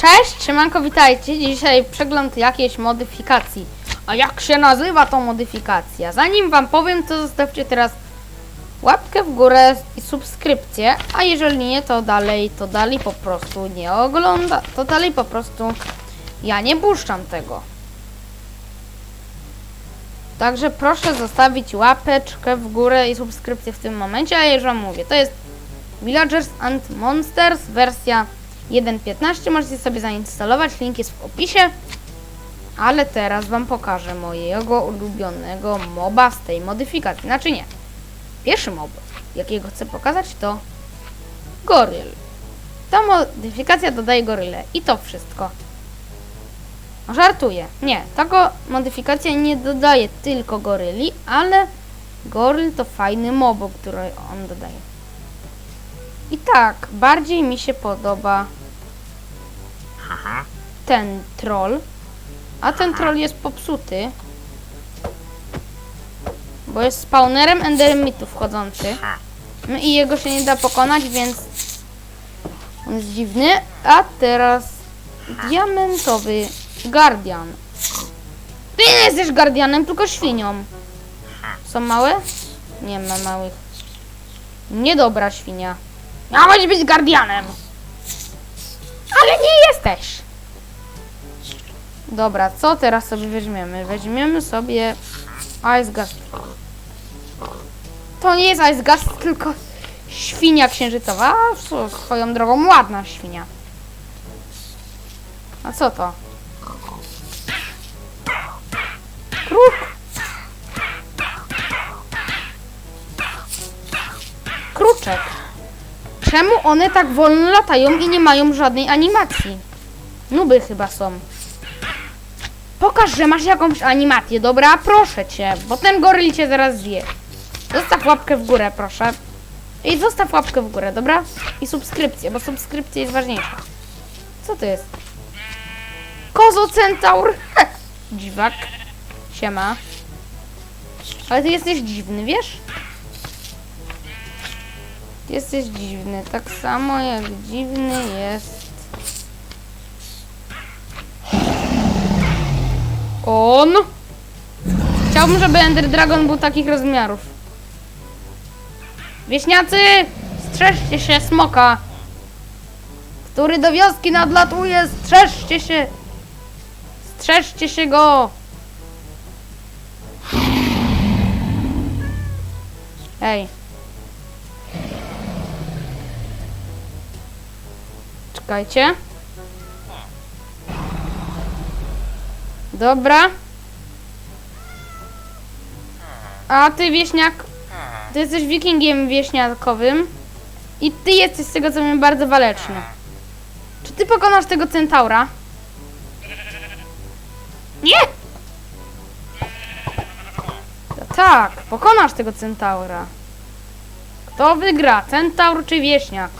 Cześć, siemanko, witajcie. Dzisiaj przegląd jakiejś modyfikacji. A jak się nazywa tą modyfikacja? Zanim wam powiem, to zostawcie teraz łapkę w górę i subskrypcję, a jeżeli nie, to dalej, to dalej po prostu nie ogląda, to dalej po prostu ja nie puszczam tego. Także proszę zostawić łapeczkę w górę i subskrypcję w tym momencie, a wam mówię, to jest Villagers and Monsters wersja 1.15 możecie sobie zainstalować, link jest w opisie. Ale teraz wam pokażę mojego ulubionego moba z tej modyfikacji. Znaczy nie. Pierwszy mob, jakiego chcę pokazać to goryl. Ta modyfikacja dodaje goryle i to wszystko. Żartuję. Nie, taka modyfikacja nie dodaje tylko goryli, ale goryl to fajny mob, który on dodaje. I tak, bardziej mi się podoba ten troll. A ten troll jest popsuty. Bo jest spawnerem endermitów wchodzący. No i jego się nie da pokonać, więc on jest dziwny. A teraz diamentowy guardian. Ty nie jesteś guardianem, tylko świnią. Są małe? Nie ma małych. Niedobra świnia. Miałeś być guardianem. Ale nie jesteś. Dobra, co teraz sobie weźmiemy? Weźmiemy sobie Ice Gas. To nie jest Ice Gas, tylko świnia księżycowa. Swoją drogą ładna świnia. A co to? Kruk. Kruczek. Czemu one tak wolno latają i nie mają żadnej animacji? Nuby chyba są. Pokaż, że masz jakąś animację, dobra? Proszę cię, bo ten goryl cię zaraz zje. Zostaw łapkę w górę, proszę. I zostaw łapkę w górę, dobra? I subskrypcję, bo subskrypcja jest ważniejsza. Co to jest? Kozo centaur! Dziwak. Siema. Ale ty jesteś dziwny, wiesz? Jesteś dziwny, tak samo jak dziwny jest on. Chciałbym, żeby Ender Dragon był takich rozmiarów. Wieśniacy, strzeżcie się smoka, który do wioski nadlatuje. Strzeżcie się. Strzeżcie się go. Ej. Czekajcie. Dobra. A ty wieśniak, ty jesteś wikingiem wieśniakowym i ty jesteś z tego co wiem bardzo waleczny. Czy ty pokonasz tego centaura? Nie! No tak, pokonasz tego centaura. Kto wygra, centaur czy wieśniak?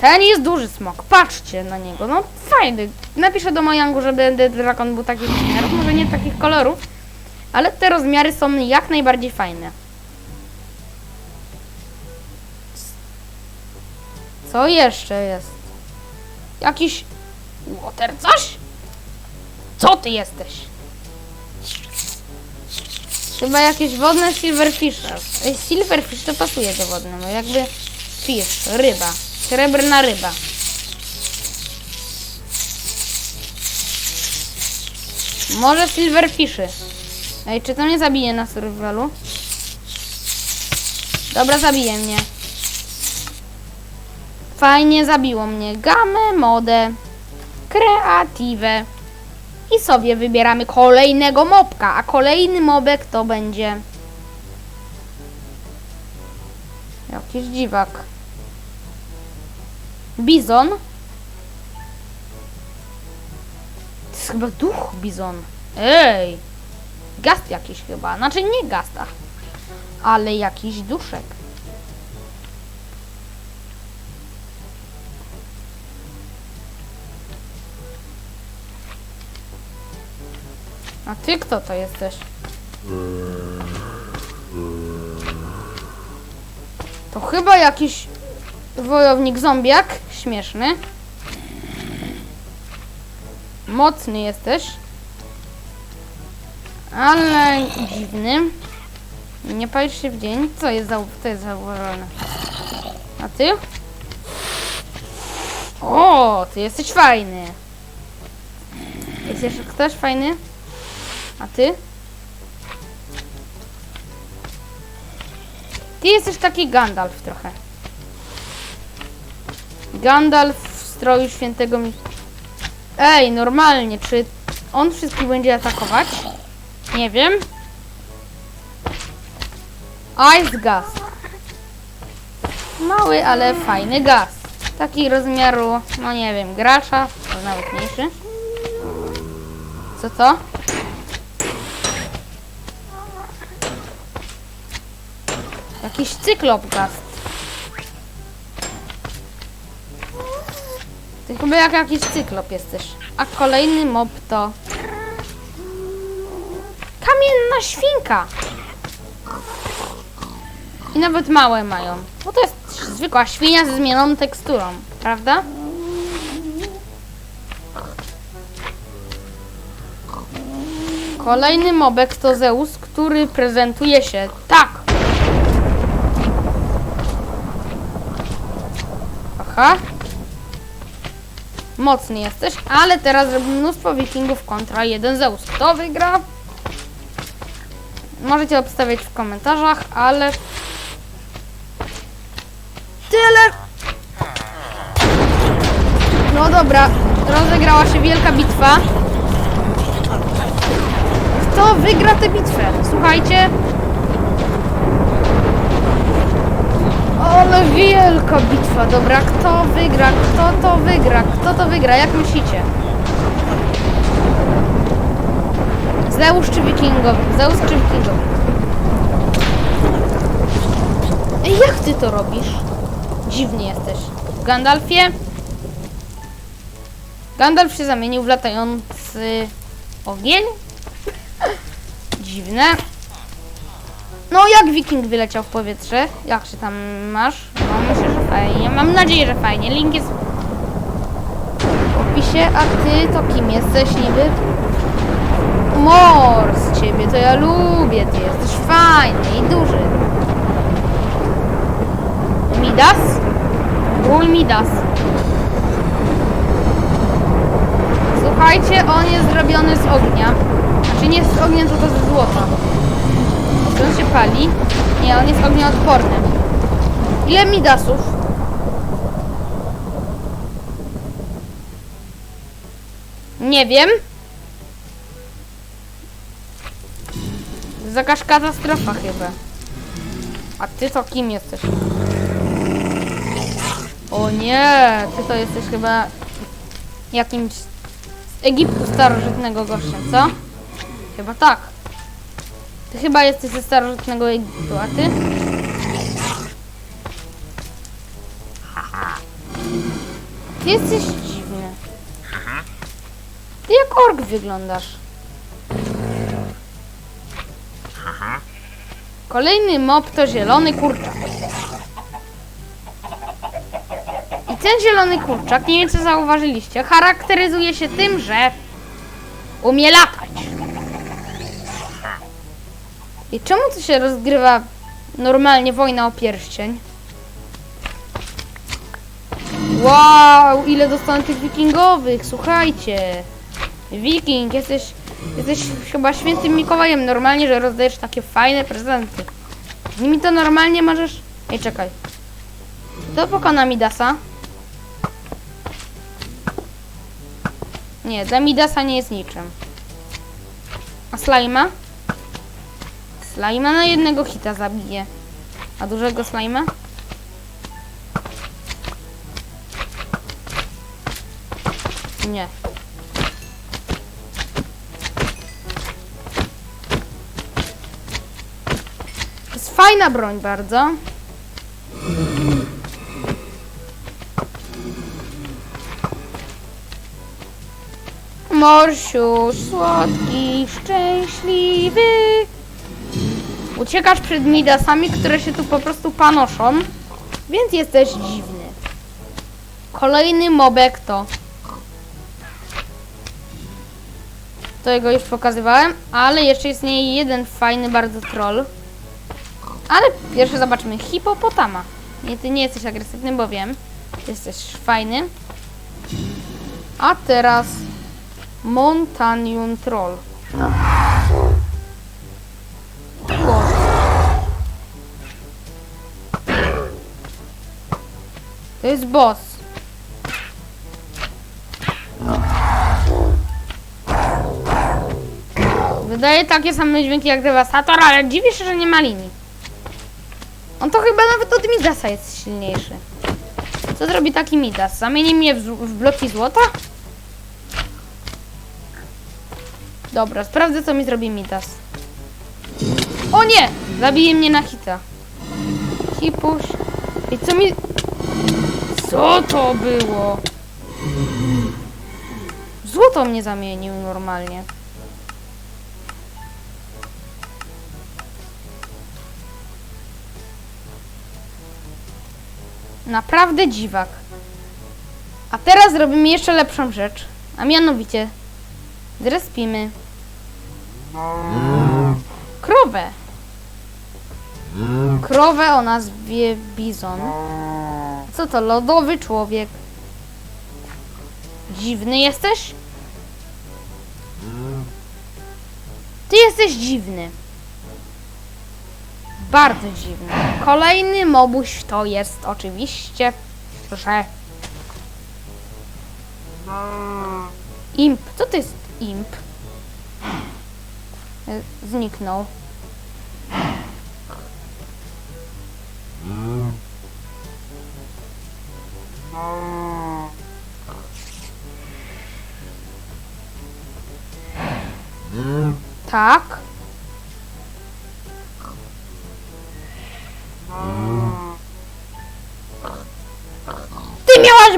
Ten jest duży smok, patrzcie na niego, no fajny. Napiszę do Mojangu, żeby Ender Dragon był takich rozmiarów, może nie takich kolorów, ale te rozmiary są jak najbardziej fajne. Co jeszcze jest? Jakiś water coś? Co ty jesteś? Chyba jakieś wodne silverfishe. Ej, Silverfish to pasuje do wodne, bo jakby fish, ryba. Srebrna ryba. Może silverfishy. Ej, czy to mnie zabije na survivalu? Dobra, zabije mnie. Fajnie zabiło mnie. Gamę, modę, kreatywę. I sobie wybieramy kolejnego mobka, a kolejny mobek to będzie... Jakiś dziwak. Bizon. To jest chyba duch bizon. Ej! Gast jakiś chyba. Znaczy nie gasta. Ale jakiś duszek. A ty kto to jesteś? To chyba jakiś wojownik zombiak. Śmieszny. Mocny jesteś. Ale dziwny. Nie palisz się w dzień. Co jest, zau to jest? A ty? O, ty jesteś fajny. Jest jeszcze ktoś fajny? A ty? Ty jesteś taki Gandalf trochę. Gandalf w stroju świętego mi... Ej, normalnie, czy on wszystkich będzie atakować? Nie wiem. Ice Gas. Mały, ale fajny gaz. Taki rozmiaru, no nie wiem, gracza, może nawet mniejszy. Co to? Jakiś cyklop gaz. Ty chyba jak jakiś cyklop jesteś. A kolejny mob to... Kamienna świnka. I nawet małe mają. Bo to jest zwykła świnia ze zmienioną teksturą, prawda? Kolejny mobek to Zeus, który prezentuje się tak. Aha. Mocny jesteś, ale teraz zrobimy mnóstwo wikingów kontra jeden Zeus. Kto wygra? Możecie obstawiać w komentarzach, ale tyle. No dobra, rozegrała się wielka bitwa. Kto wygra tę bitwę? Słuchajcie. Ale wielka dobra. Kto wygra? Kto to wygra? Kto to wygra? Jak myślicie? Zeus czy wikingowie? Zeus czy wikingowie? Ej, jak ty to robisz? Dziwny jesteś. Gandalfie? Gandalf się zamienił w latający ogień? Dziwne. No, jak wiking wyleciał w powietrze? Jak się tam masz? No, fajnie. Mam nadzieję, że fajnie. Link jest w opisie. A ty to kim jesteś niby? Mor z ciebie, to ja lubię. Ty jesteś fajny i duży. Midas? Król Midas. Słuchajcie, on jest zrobiony z ognia. Znaczy nie z ognia, tylko ze złota. Czy on się pali? Nie, on jest ognioodporny. Ile Midasów? Nie wiem. Jakaś katastrofa chyba. A ty to kim jesteś? O nie, ty to jesteś chyba jakimś z Egiptu starożytnego gościem, co? Chyba tak. Ty chyba jesteś ze starożytnego Egiptu, a ty? Ty jesteś ork wyglądasz. Kolejny mob to zielony kurczak. I ten zielony kurczak, nie wiem co zauważyliście, charakteryzuje się tym, że umie latać. I czemu tu się rozgrywa normalnie wojna o pierścień? Wow, ile dostanę tych wikingowych, słuchajcie. Wiking, jesteś, jesteś chyba świętym Mikołajem normalnie, że rozdajesz takie fajne prezenty. Z nimi to normalnie możesz... Ej, czekaj. Kto pokona Midasa? Nie, dla Midasa nie jest niczym. A Slajma? Slajma na jednego hita zabije. A dużego slajma? Nie. Fajna broń bardzo. Morsiu, słodki, szczęśliwy. Uciekasz przed midasami, które się tu po prostu panoszą, więc jesteś dziwny. Kolejny mobek to Tego już pokazywałem, ale jeszcze istnieje jeden fajny bardzo troll. Ale pierwszy zobaczmy hipopotama. Nie, ty nie jesteś agresywny, bo wiem. Jesteś fajny. A teraz Montanion Troll. To jest boss. Wydaje takie same dźwięki jak Devastator, ale dziwię się, że nie ma linii. On to chyba nawet od Midasa jest silniejszy. Co zrobi taki Midas? Zamieni mnie w, w bloki złota? Dobra, sprawdzę co mi zrobi Midas. O nie! Zabije mnie na hita. Hipuś. I co mi... Co to było? Złoto mnie zamienił normalnie. Naprawdę dziwak. A teraz zrobimy jeszcze lepszą rzecz. A mianowicie zrespimy krowę. Krowę o nazwie Bizon. Co to? Lodowy człowiek. Dziwny jesteś? Ty jesteś dziwny. Bardzo dziwny. Kolejny mobuś to jest oczywiście, że... Imp. Co to jest imp? Zniknął. Tak.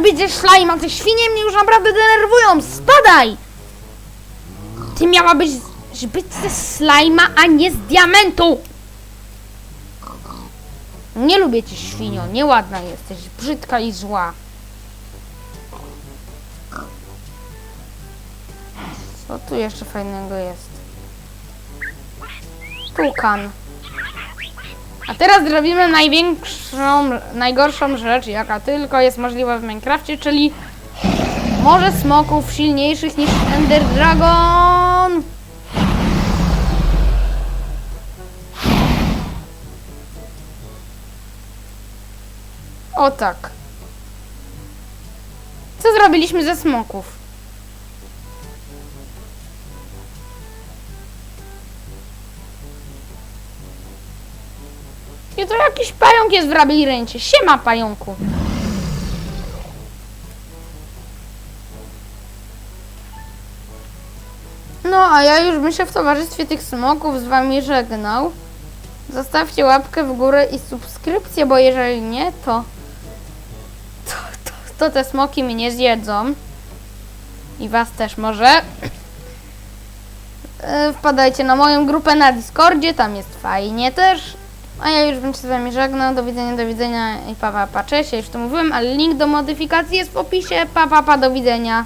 Być ze slajma, te świnie mnie już naprawdę denerwują, spadaj! Ty miała być, być ze slajma, a nie z diamentu! Nie lubię cię, świnio, nieładna jesteś, brzydka i zła. Co tu jeszcze fajnego jest? Tukan. A teraz zrobimy największą, najgorszą rzecz, jaka tylko jest możliwa w Minecrafcie, czyli może smoków silniejszych niż Ender Dragon. O tak. Co zrobiliśmy ze smoków? Jakiś pająk jest w labiryncie. Siema pająku. No, a ja już bym się w towarzystwie tych smoków z wami żegnał. Zostawcie łapkę w górę i subskrypcję, bo jeżeli nie, to to, to, to te smoki mnie zjedzą. I was też może. E, Wpadajcie na moją grupę na Discordzie, tam jest fajnie też. A ja już bym się z wami żegnał. Do widzenia, do widzenia i pa pa pa, cześć. Ja już to mówiłem, ale link do modyfikacji jest w opisie. Pa pa pa, do widzenia.